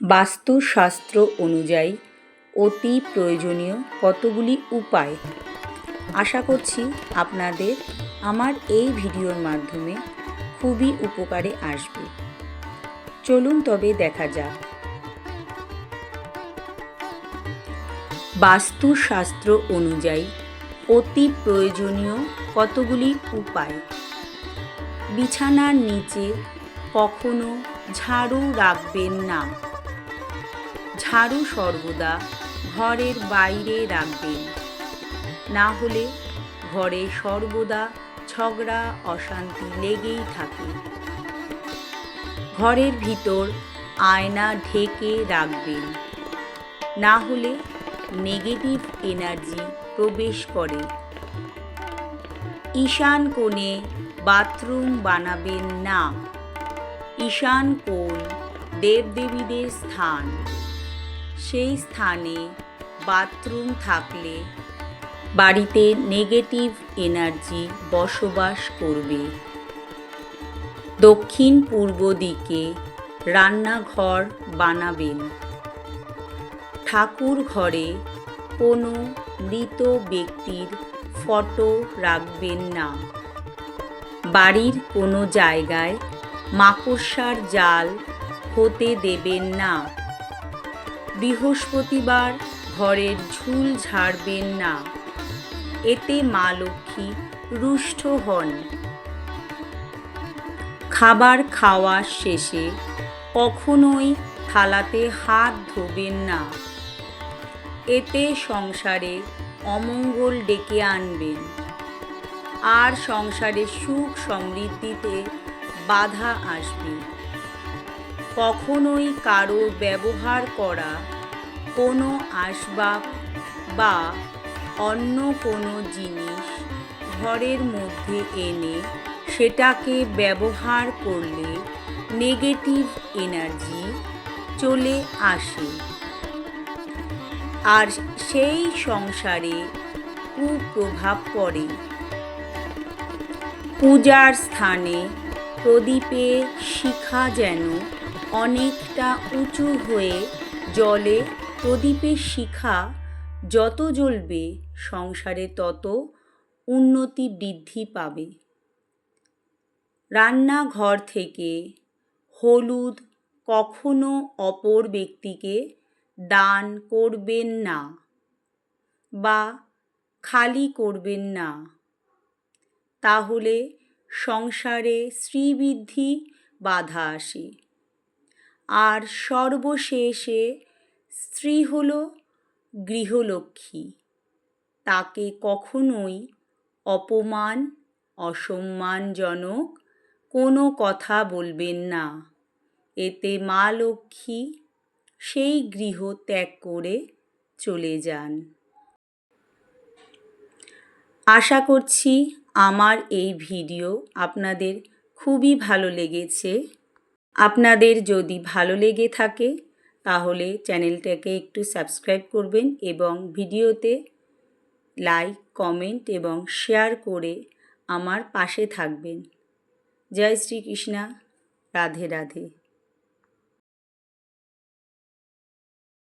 বাস্তুশাস্ত্র অনুযায়ী অতি প্রয়োজনীয় কতগুলি উপায়? আশা করছি আপনাদের আমার এই ভিডিওর মাধ্যমে খুবই উপকারে আসবে। চলুন তবে দেখা যাক। বাস্তুশাস্ত্র অনুযায়ী অতি প্রয়োজনীয় কতগুলি উপায়? বিছানার নিচে কখনো ঝাড়ু রাখবেন না। ঝাড়ু সর্বদা ঘরের বাইরে রাখবেন। না হলে ঘরে সর্বদা ঝগড়া, অশান্তি লেগেই থাকে। ঘরের ভিতর আয়না ঢেকে রাখবেন। না হলে নেগেটিভ এনার্জি প্রবেশ করে। ঈশান কোণে বাথরুম বানাবেন না। ঈশান কোণ দেবদেবীদের স্থান। সেই স্থানে বাথরুম থাকলে বাড়িতে নেগেটিভ এনার্জি বসবাস করবে। দক্ষিণ পূর্ব দিকে রান্নাঘর বানাবেন। ঠাকুর ঘরে কোনো মৃত ব্যক্তির ফটো রাখবেন না। বাড়ির কোনো জায়গায় মাকড়সার জাল হতে দেবেন না। বৃহস্পতিবার ঘরের ঝুল ঝাড়বেন না। এতে মা লক্ষ্মী রুষ্ট হন। খাবার খাওয়া শেষে কখনোই থালাতে হাত ধোবেন না। এতে সংসারে অমঙ্গল ডেকে আনবেন। আর সংসারে সুখ সমৃদ্ধিতে বাধা আসবে। কখনোই কারও ব্যবহার করা কোনো আসবাব বা অন্য কোনো জিনিস ঘরের মধ্যে এনে সেটাকে ব্যবহার করলে নেগেটিভ এনার্জি চলে আসে। আর সেই সংসারে কুপ্রভাব পড়ে। পূজার স্থানে প্রদীপে শিখা যেন অনেকটা উঁচু হয়ে জলে প্রদীপের শিখা যত জ্বলবে, সংসারে তত উন্নতি বৃদ্ধি পাবে। রান্নাঘর থেকে হলুদ কখনো অপর ব্যক্তিকে দান করবেন না বা খালি করবেন না। তাহলে সংসারে শ্রীবৃদ্ধি বাধা আসে। আর সর্বশেষে স্ত্রী হল গৃহলক্ষ্মী। তাকে কখনোই অপমান, অসম্মানজনক কোনো কথা বলবেন না। এতে মা লক্ষ্মী সেই গৃহ ত্যাগ করে চলে যান। আশা করছি আমার এই ভিডিও আপনাদের খুবই ভালো লেগেছে। আপনাদের যদি ভালো লেগে থাকে, তাহলে চ্যানেলটাকে একটু সাবস্ক্রাইব করবেন এবং ভিডিওতে লাইক, কমেন্ট এবং শেয়ার করে আমার পাশে থাকবেন। জয় শ্রীকৃষ্ণা। রাধে রাধে।